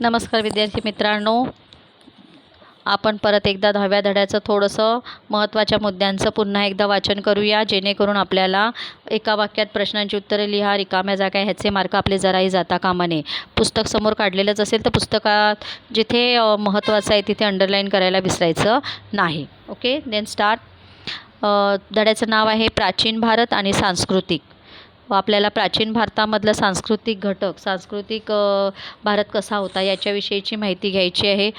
नमस्कार विद्यार्थी मित्रांनो. आपण परत एकदा दहाव्या धड्याचं थोडंसं महत्त्वाच्या मुद्द्यांचं पुन्हा एकदा वाचन करूया. जेणेकरून आपल्याला एका वाक्यात प्रश्नांची उत्तरे लिहा रिकाम्या जागा ह्याचे मार्क आपले जराही जाता कामा नये. पुस्तक समोर काढलेलंच असेल तर पुस्तकात जिथे महत्त्वाचं आहे तिथे अंडरलाईन करायला विसरायचं नाही. ओके देन स्टार्ट धड्याचं नाव आहे प्राचीन भारत आणि सांस्कृतिक. व आपल्याला प्राचीन भारतामधलं सांस्कृतिक घटक सांस्कृतिक भारत कसा होता याच्याविषयीची माहिती घ्यायची आहे.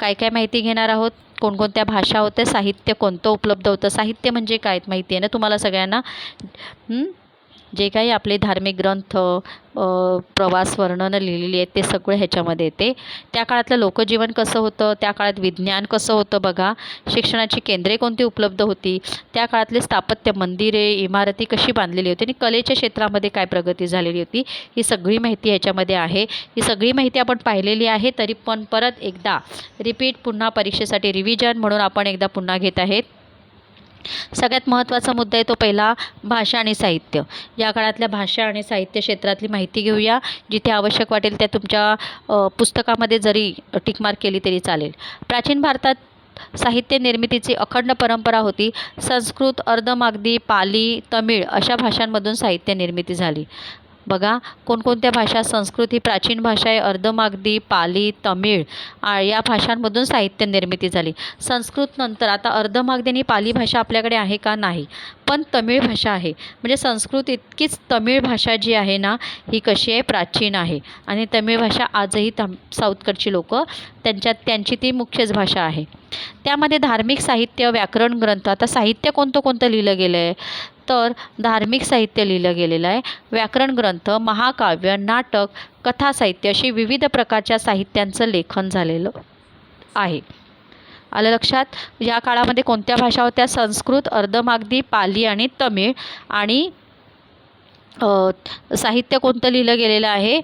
काय काय माहिती घेणार आहोत? कोणकोणत्या भाषा होत्या? साहित्य कोणतं उपलब्ध होतं? साहित्य म्हणजे काय माहिती आहे ना तुम्हाला सगळ्यांना? जे काही आपले धार्मिक ग्रंथ प्रवास वर्णनं लिहिलेली आहेत ते सगळं ह्याच्यामध्ये येते. त्या काळातलं लोकजीवन कसं होतं? त्या काळात विज्ञान कसं होतं बघा? शिक्षणाची केंद्रे कोणती उपलब्ध होती? त्या काळातले स्थापत्य मंदिरे इमारती कशी बांधलेली होती? आणि कलेच्या क्षेत्रामध्ये काय प्रगती झालेली होती? ही सगळी माहिती ह्याच्यामध्ये आहे. ही सगळी माहिती आपण पाहिलेली आहे तरी पण परत एकदा रिपीट पुन्हा परीक्षेसाठी रिव्हिजन म्हणून आपण एकदा पुन्हा घेत आहेत. सगळ्यात महत्त्वाचा मुद्दा आहे तो पहिला भाषा आणि साहित्य. या काळातल्या भाषा आणि साहित्य क्षेत्रातली माहिती घेऊया जिथे आवश्यक वाटेल त्या तुमच्या पुस्तकामध्ये जरी टिकमार्क केली तरी चालेल. प्राचीन भारतात साहित्य निर्मितीची अखंड परंपरा होती. संस्कृत अर्धमागधी पाली तमिळ अशा भाषांमधून साहित्य निर्मिती झाली. बघा कोणकोणत्या भाषा संस्कृत ही प्राचीन भाषा आहे. अर्धमागधी पाली तमिळ आ, या भाषांमधून साहित्य निर्मिती झाली. संस्कृत नंतर आता अर्धमागधी आणि पाली भाषा आपल्याकडे आहे का? नाही. पण तमिळ भाषा आहे. म्हणजे संस्कृत इतकीच तमिळ भाषा जी आहे ना ही कशी आहे? प्राचीन आहे. आणि तमिळ भाषा आजही तम साऊथकडची लोक त्यांच्यात त्यांची ती मुख्यच भाषा आहे. त्यामध्ये धार्मिक साहित्य व्याकरण ग्रंथ आता साहित्य कोणतं कोणतं लिहिलं गेलं आहे? तर धार्मिक साहित्य लिहिलं गेलेलं आहे. व्याकरण ग्रंथ महाकाव्य नाटक कथा साहित्य अशी विविध प्रकारच्या साहित्यांचं लेखन झालेलं आहे. आलं लक्षात? या काळामध्ये कोणत्या भाषा होत्या? संस्कृत अर्धमागधी पाली आणि तमिळ. आणि साहित्य कोणतं लिहिलं गेलेलं आहे?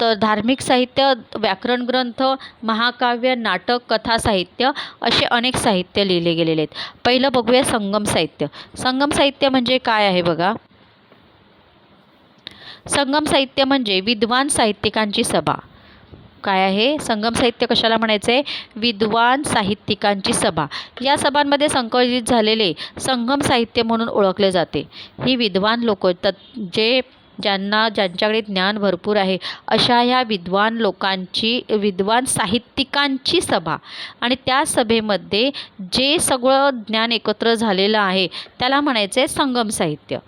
तर धार्मिक साहित्य व्याकरण ग्रंथ महाकाव्य नाटक कथा साहित्य असे अनेक साहित्य लिहिले गेलेले आहेत. पहिलं बघूया संगम साहित्य. संगम साहित्य म्हणजे काय आहे बघा? संगम साहित्य म्हणजे विद्वान साहित्यिकांची सभा. काय आहे? संगम साहित्य कशाला म्हणायचं? आहे विद्वान साहित्यिकांची सभा. या सभांमध्ये संकलित झालेले संगम साहित्य म्हणून ओळखले जाते. ही विद्वान लोक तत् जे ज्यांना ज्यांच्याकडे ज्ञान भरपूर आहे अशा ह्या विद्वान लोकांची विद्वान साहित्यिकांची सभा. आणि त्या सभेमध्ये जे सगळं ज्ञान एकत्र झालेलं आहे त्याला म्हणायचं आहे संगम साहित्य.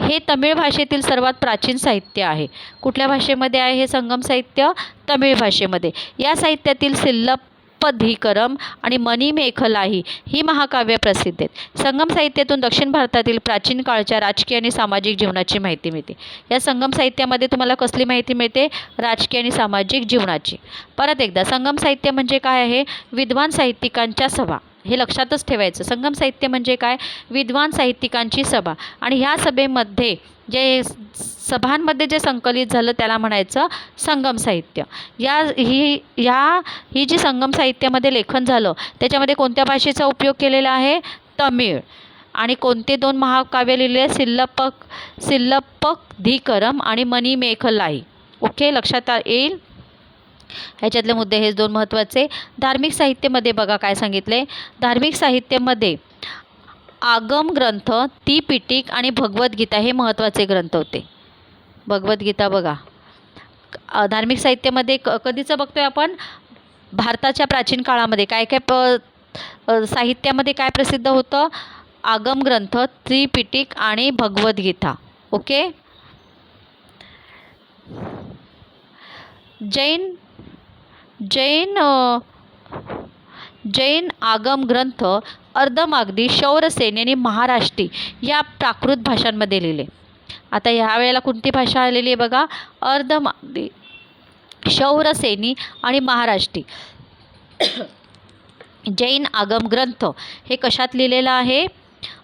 हे तमिळ भाषेतील सर्वात प्राचीन साहित्य आहे. कुठल्या भाषेमध्ये आहे हे संगम साहित्य? तमिळ भाषेमध्ये. या साहित्यातील सिल्लप सिल्लप्पधिकरम आणि मणिमेखलाही ही महाकाव्य प्रसिद्ध आहेत. संगम साहित्यातून दक्षिण भारतातील प्राचीन काळच्या राजकीय आणि सामाजिक जीवनाची माहिती मिळते. या संगम साहित्यामध्ये तुम्हाला कसली माहिती मिळते? राजकीय आणि सामाजिक जीवनाची. परत एकदा संगम साहित्य म्हणजे काय आहे? विद्वान साहित्यिकांच्या सभा. हे लक्षातच ठेवायचं. संगम साहित्य म्हणजे काय? विद्वान साहित्यिकांची सभा. आणि ह्या सभेमध्ये जे सभांमध्ये जे संकलित झालं त्याला म्हणायचं संगम साहित्य. या ही या ही जी संगम साहित्यामध्ये लेखन झालं त्याच्यामध्ये कोणत्या भाषेचा उपयोग केलेला आहे? तमिळ. आणि कोणते दोन महाकाव्य लिहिले? सिल्लपक सिल्लप्पधिकरम आणि मणिमेखलाई. ओके? लक्षात आ- येईल? ह्याच्यातले मुद्दे हेच दोन महत्त्वाचे. धार्मिक साहित्यामध्ये बघा काय सांगितले. धार्मिक साहित्यामध्ये आगम ग्रंथ तीपिटिक आणि भगवद्गीता हे महत्त्वाचे ग्रंथ होते. भगवद्गीता बघा. धार्मिक साहित्यामध्ये क कधीचं बघतोय आपण? भारताच्या प्राचीन काळामध्ये काय काय प साहित्यामध्ये काय प्रसिद्ध होतं? आगम ग्रंथ त्रिपिटिक आणि भगवद्गीता. ओके? जैन जैन जैन आगम ग्रंथ अर्धमागधी शौरसेन यांनी महाराष्ट्री या प्राकृत भाषांमध्ये लिहिले. आता ह्या वेळेला कोणती भाषा आलेली आहे बघा? अर्धमागधी शौरसेनी आणि महाराष्ट्री. जैन आगम ग्रंथ हे कशात लिहिलेलं आहे?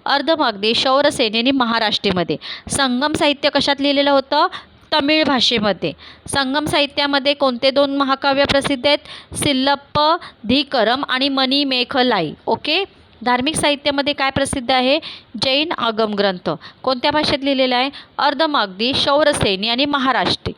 अर्धमागधी शौरसेनेने महाराष्ट्रीमध्ये. संगम साहित्य कशात लिहिलेलं होतं? तमिळ भाषेमध्ये. संगम साहित्यामध्ये कोणते दोन महाकाव्य प्रसिद्ध आहेत? सिल्लप्प धिकरम आणि मेखलाई ओके? धार्मिक साहित्यामध्ये काय प्रसिद्ध आहे? जैन आगम ग्रंथ. कोणत्या भाषेत लिहिलेला आहे? अर्धमागधी शौरसेनी आणि महाराष्ट्री.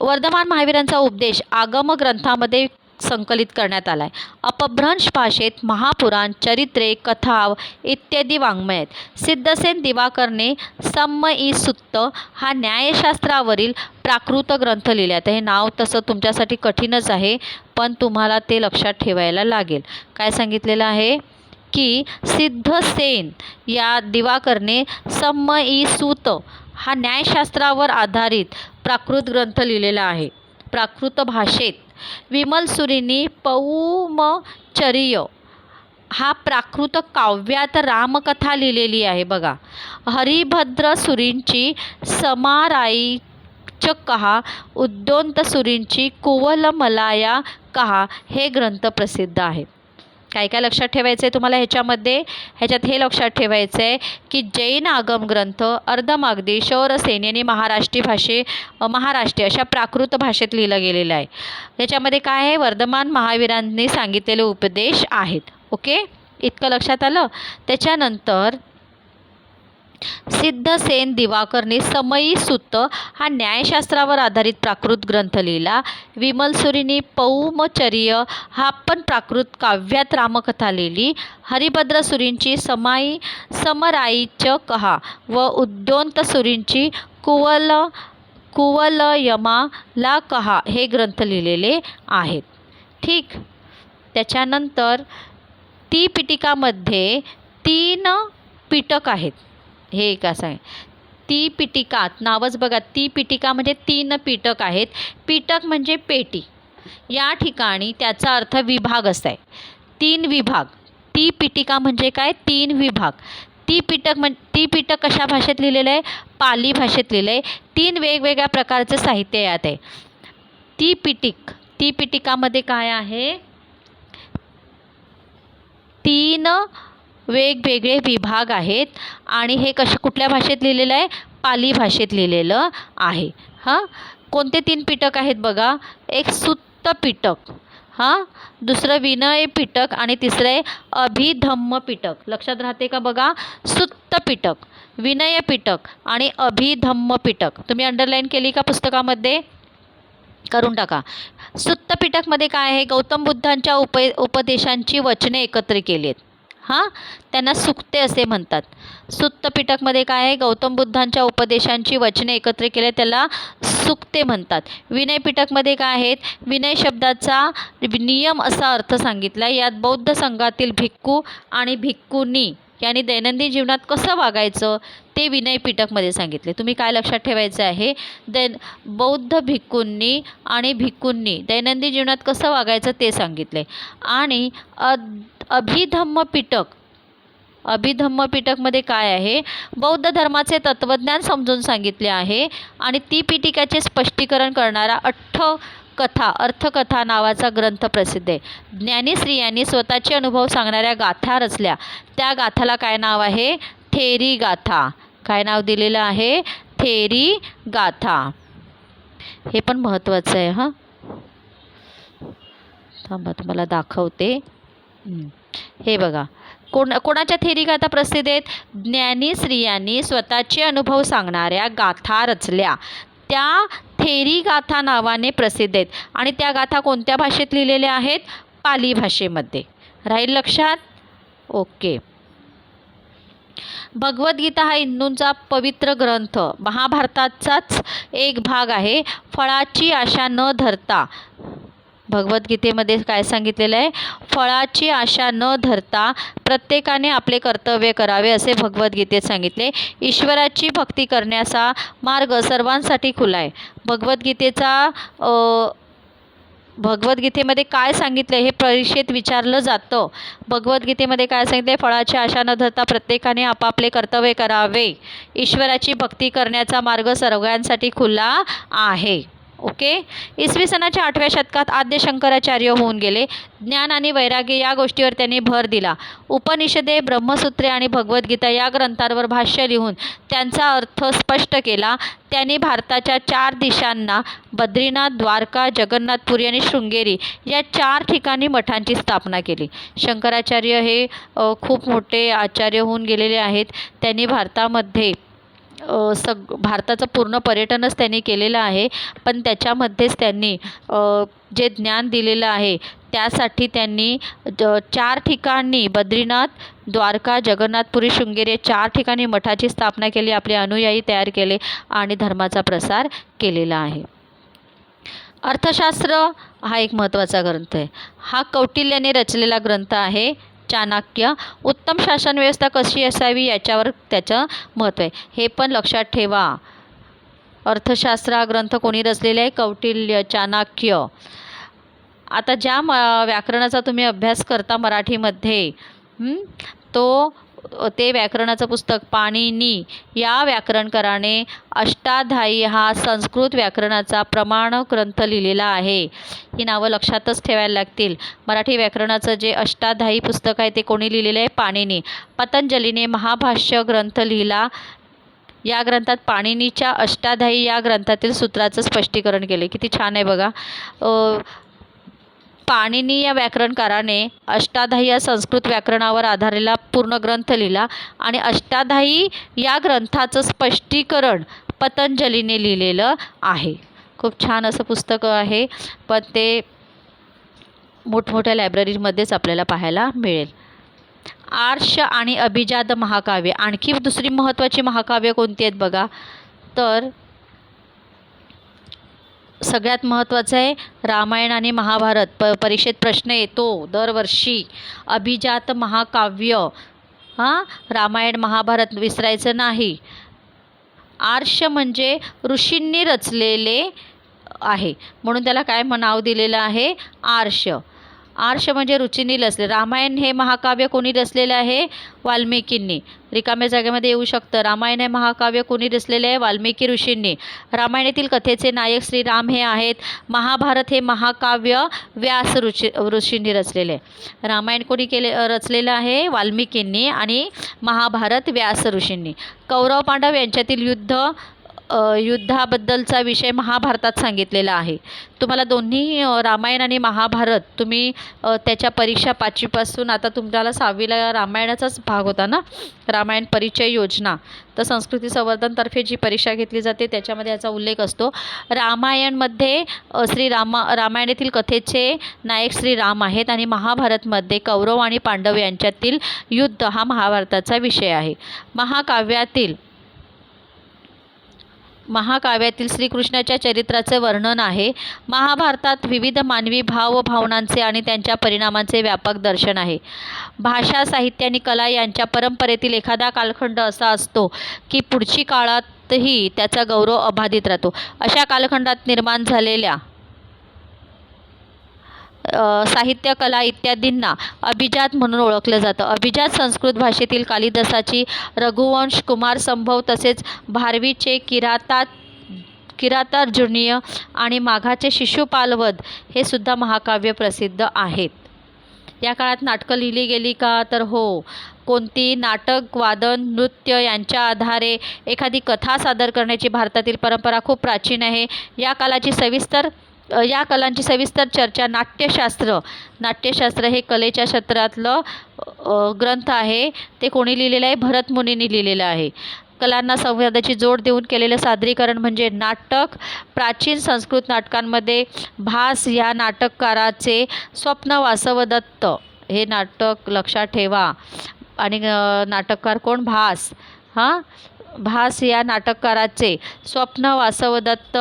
वर्धमान महावीरांचा उपदेश आगम ग्रंथामध्ये संकलित करण्यात आला आहे अपभ्रंश भाषेत महापुराण चरित्रे कथा इत्यादी वाङ्मय आहेत. सिद्धसेन दिवाकरने सम्म ई सुत्त हा न्यायशास्त्रावरील प्राकृत ग्रंथ लिहिला आहे हे नाव तसं तुमच्यासाठी कठीणच आहे पण तुम्हाला ते लक्षात ठेवायला लागेल. काय सांगितलेलं आहे? की सिद्धसेन या दिवाकरने सम्म ई सूत हा न्यायशास्त्रावर आधारित प्राकृत ग्रंथ लिहिलेला आहे. प्राकृत भाषेत विमल सुरींनी पौमचर्य. हा प्राकृत काव्यात रामकथा लिहिलेली आहे बघा. हरिभद्र सुरींची समाराई कहा उद्योंत सुरींची कुवलमलाया कहा हे ग्रंथ प्रसिद्ध आहेत काय काय लक्षात ठेवायचं आहे तुम्हाला ह्याच्यामध्ये? ह्याच्यात हे लक्षात ठेवायचं आहे की जैन आगम ग्रंथ अर्धमागधी शौरसेन यांनी महाराष्ट्री भाषे महाराष्ट्री अशा प्राकृत भाषेत लिहिलं गेलेलं आहे. ह्याच्यामध्ये काय आहे? वर्धमान महावीरांनी सांगितलेले उपदेश आहेत. ओके? इतकं लक्षात आलं? त्याच्यानंतर सिद्धसेन दिवाकरने समयी सुत्त हा न्यायशास्त्रावर आधारित प्राकृत ग्रंथ लिहिला. विमलसुरीने पौमचर्य हा पण प्राकृत काव्यात रामकथा लिहिली. हरिभद्रसुरींची समाई समराईच कहा व उद्योंतसुरींची कुवल कुवलयमा ला कहा हे ग्रंथ लिहिलेले आहेत. ठीक. त्याच्यानंतर ती पिटिकामध्ये तीन पिटक आहेत. हे एक असं आहे. ती पिटिका नावच बघा ती पिटिका म्हणजे तीन पिटक आहेत. पिटक म्हणजे पेटी. या ठिकाणी त्याचा अर्थ विभाग असा आहे तीन विभाग. ती पिटिका म्हणजे काय? तीन विभाग. ती पिटक म्हण ती पिटक कशा भाषेत लिहिलेलं आहे? पाली भाषेत लिहिलं आहे तीन वेगवेगळ्या प्रकारचं साहित्य यात आहे. ती पिटिक ती पिटिकामध्ये काय आहे? तीन वेगवेगळे विभाग आहेत आणि हे कसे कुठल्या भाषेत लिहिलेलं आहे? पाली भाषेत लिहिलेलं आहे. हां? कोणते तीन पिटक आहेत बघा? एक सुत्त पिटक हां? दुसरं विनय पिटक आणि तिसरं आहे अभिधम्म पिटक. लक्षात राहते का बघा? सुत्त पिटक विनय पिटक आणि अभिधम्म पिटक. तुम्ही अंडरलाईन केली का पुस्तकामध्ये? करून टाका. सुत्त पिटकमध्ये काय आहे? गौतम बुद्धांच्या उप उपदेशांची वचने एकत्र केली आहेत हां? त्यांना सुक्ते असे म्हणतात. सुत्तपिटकमध्ये काय आहे? गौतम बुद्धांच्या उपदेशांची वचने एकत्र केले त्याला सुक्ते म्हणतात. विनय पिटकमध्ये काय आहेत? विनय शब्दाचा नियम असा अर्थ सांगितला यात बौद्ध संघातील भिक्खू आणि भिक्खुनी यांनी दैनंदिन जीवनात कसं वागायचं ते विनय पिटकमध्ये सांगितले. तुम्ही काय लक्षात ठेवायचं आहे? दैन बौद्ध भिक्खूंनी आणि भिक्खूंनी दैनंदिन जीवनात कसं वागायचं ते सांगितले. आणि अद अभिधम्म पिटक अभिधम्म पिटकमध्ये काय आहे? बौद्ध धर्माचे तत्त्वज्ञान समजून सांगितले आहे आणि ती पिटिकाचे स्पष्टीकरण करणारा अठ्ठ कथा अर्थकथा नावाचा ग्रंथ प्रसिद्ध आहे. ज्ञानीश्री स्त्रियांनी स्वतःचे अनुभव सांगणाऱ्या गाथा रचल्या. त्या गाथाला काय नाव आहे? थेरी गाथा. काय नाव दिलेलं आहे? थेरी गाथा. हे पण महत्त्वाचं आहे हां. थांबा तुम्हाला दाखवते. हे बघा. कोण कोणाच्या थेरी गाथा प्रसिद्ध आहेत? ज्ञानी स्त्रियांनी स्वतःचे अनुभव सांगणाऱ्या गाथा रचल्या. त्या थेरी गाथा नावाने प्रसिद्ध आहेत. आणि त्या गाथा कोणत्या भाषेत लिहिलेल्या आहेत? पाली भाषेमध्ये. राहील लक्षात? ओके. भगवद्गीता हा हिंदूंचा पवित्र ग्रंथ. महाभारताचाच एक भाग आहे. फळाची आशा न धरता भगवद्गीतेमध्ये काय सांगितलेलं आहे? फळाची आशा न धरता प्रत्येकाने आपले कर्तव्य करावे असे भगवद्गीतेत सांगितले. ईश्वराची भक्ती करण्याचा मार्ग सर्वांसाठी खुला आहे. भगवद्गीतेचा भगवद्गीतेमध्ये काय सांगितलं हे परीक्षेत विचारलं जातं. भगवद्गीतेमध्ये काय सांगितलं आहे फळाची आशा न धरता प्रत्येकाने आपापले कर्तव्य करावे. ईश्वराची भक्ती करण्याचा मार्ग सर्वांसाठी खुला आहे. ओके? इसवी सनाच्या आठव्या शतकात आद्य शंकराचार्य होऊन गेले. ज्ञान आणि वैराग्य या गोष्टीवर त्यांनी भर दिला. उपनिषदे ब्रह्मसूत्रे आणि भगवद्गीता या ग्रंथांवर भाष्य लिहून त्यांचा अर्थ स्पष्ट केला. त्यांनी भारताच्या चार दिशांना बद्रीनाथ द्वारका जगन्नाथपुरी आणि शृंगेरी या चार ठिकाणी मठांची स्थापना केली. शंकराचार्य हे खूप मोठे आचार्य होऊन गेलेले आहेत. त्यांनी भारतामध्ये सग भारताचं पूर्ण पर्यटनच त्यांनी केलेलं आहे. पण त्याच्यामध्येच त्यांनी जे ज्ञान दिलेलं आहे त्यासाठी त्यांनी चार ठिकाणी बद्रीनाथ द्वारका जगन्नाथपुरी शृंगेरी चार ठिकाणी मठाची स्थापना केली आपले अनुयायी तयार केले आणि धर्माचा प्रसार केलेला आहे. अर्थशास्त्र हा एक महत्त्वाचा ग्रंथ आहे. हा कौटिल्याने रचलेला ग्रंथ आहे. चाणक्य उत्तम शासन व्यवस्था कशी असावी याच्यावर त्याचं महत्त्व आहे. हे पण लक्षात ठेवा. अर्थशास्त्र हा ग्रंथ कोणी रचलेला आहे. कौटिल्य चाणक्य. आता ज्या म व्याकरणाचा तुम्ही अभ्यास करता मराठीमध्ये तो ते व्याकरणाचं पुस्तक पाणिनी या व्याकरणकाराने अष्टाध्यायी हा संस्कृत व्याकरणाचा प्रमाण ग्रंथ लिहिलेला आहे. ही नावं लक्षातच ठेवायला लागतील. मराठी व्याकरणाचं जे अष्टाध्यायी पुस्तक आहे ते कोणी लिहिलेलं आहे? पाणिनी पतंजलीने महाभाष्य ग्रंथ लिहिला. या ग्रंथात पाणिनीच्या अष्टाध्यायी या ग्रंथातील सूत्राचं स्पष्टीकरण केले किती छान आहे बघा. पाणिनी या व्याकरणकाराने अष्टाधायी या संस्कृत व्याकरणावर आधारलेला पूर्ण ग्रंथ लिहिला आणि अष्टाधायी या ग्रंथाचं स्पष्टीकरण पतंजलीने लिहिलेलं आहे. खूप छान असं पुस्तक आहे. पण ते मोठमोठ्या लायब्ररीमध्येच आपल्याला पाहायला मिळेल. आर्ष आणि अभिजात महाकाव्य आणखी दुसरी महत्त्वाची महाकाव्य कोणती आहेत बघा? तर सगळ्यात महत्त्वाचं आहे रामायण आणि महाभारत प परीक्षेत प्रश्न येतो दरवर्षी. अभिजात महाकाव्य. हां? रामायण महाभारत विसरायचं नाही. आर्ष म्हणजे ऋषींनी रचलेले आहे. म्हणून त्याला काय नाव दिलेलं आहे? आर्ष. आर्ष म्हणजे रुचींनी रचले रामायण हे महाकाव्य कोणी रचलेलं आहे? वाल्मिकींनी. रिकाम्या जागेमध्ये येऊ शकतं. रामायण हे महाकाव्य कोणी रचलेले आहे? वाल्मिकी ऋषींनी. रामायणातील कथेचे नायक श्रीराम हे आहेत. महाभारत हे महाकाव्य व्यास ऋषी ऋषींनी रचलेले. आहे रामायण कोणी केले रचलेलं आहे? वाल्मिकींनी आणि महाभारत व्यास ऋषींनी. कौरव पांडव यांच्यातील युद्ध युद्धाबद्दलचा विषय महाभारतात सांगितलेला आहे. तुम्हाला दोन्ही रामायण आणि महाभारत तुम्ही त्याच्या परीक्षा पाचवीपासून आता तुम्हाला सहावीला रामायणाचाच भाग होता ना? रामायण परिचय योजना. तर संस्कृती संवर्धनतर्फे जी परीक्षा घेतली जाते त्याच्यामध्ये याचा उल्लेख असतो. रामायणमध्ये श्रीरामा रामायणातील कथेचे नायक श्रीराम आहेत आणि महाभारतमध्ये कौरव आणि पांडव यांच्यातील युद्ध हा महाभारताचा विषय आहे. महाकाव्यातील महाकाव्यातील श्रीकृष्णाच्या चरित्राचे वर्णन आहे. महाभारतात विविध मानवी भाव व भावनांचे आणि त्यांच्या परिणामांचे व्यापक दर्शन आहे. भाषा साहित्य आणि कला यांच्या परंपरेतील एखादा कालखंड असा असतो की पुढची काळातही त्याचा गौरव अबाधित राहतो. अशा कालखंडात निर्माण झालेल्या साहित्य कला इत्यादींना अभिजात म्हणून ओळखलं जातं. अभिजात संस्कृत भाषेतील कालिदासाची रघुवंश कुमार संभव तसेच भारवीचे किरातात किरातार्जुनीय आणि माघाचे शिशुपालवध हे सुद्धा महाकाव्य प्रसिद्ध आहेत. या काळात नाटकं लिहिली गेली का? तर हो. कोणती नाटक वादन नृत्य यांच्या आधारे एखादी कथा सादर करण्याची भारतातील परंपरा खूप प्राचीन आहे. या कालाची सविस्तर या कलांची सविस्तर चर्चा नाट्यशास्त्र. नाट्यशास्त्र हे कलेच्या क्षेत्रातलं ग्रंथ आहे. ते कोणी लिहिलेलं आहे? भरत मुनींनी लिहिलेलं आहे. कलांना संवादाची जोड देऊन केलेलं सादरीकरण म्हणजे नाटक. प्राचीन संस्कृत नाटकांमध्ये भास या नाटककाराचे स्वप्न वासवदत्त हे नाटक लक्षात ठेवा. आणि नाटककार कोण? भास. हां? भास या नाटककाराचे स्वप्न वासवदत्त.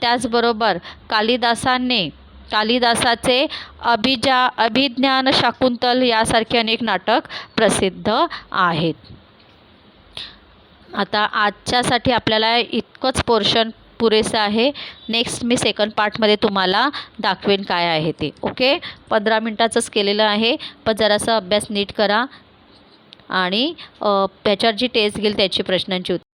त्याचबरोबर कालिदासाने कालिदासाचे अभिजा अभिज्ञान शाकुंतल यासारखे अनेक नाटक प्रसिद्ध आहेत. आता आजच्यासाठी आपल्याला इतकंच पोर्शन पुरेसं आहे. नेक्स्ट मी सेकंड पार्टमध्ये तुम्हाला दाखवेन काय आहे ते. ओके पंधरा मिनटाचंच केलेलं आहे. पण जरासा अभ्यास नीट करा. आणि त्याच्यावर जी टेस्ट घेईल त्याची प्रश्नांची उत्तर.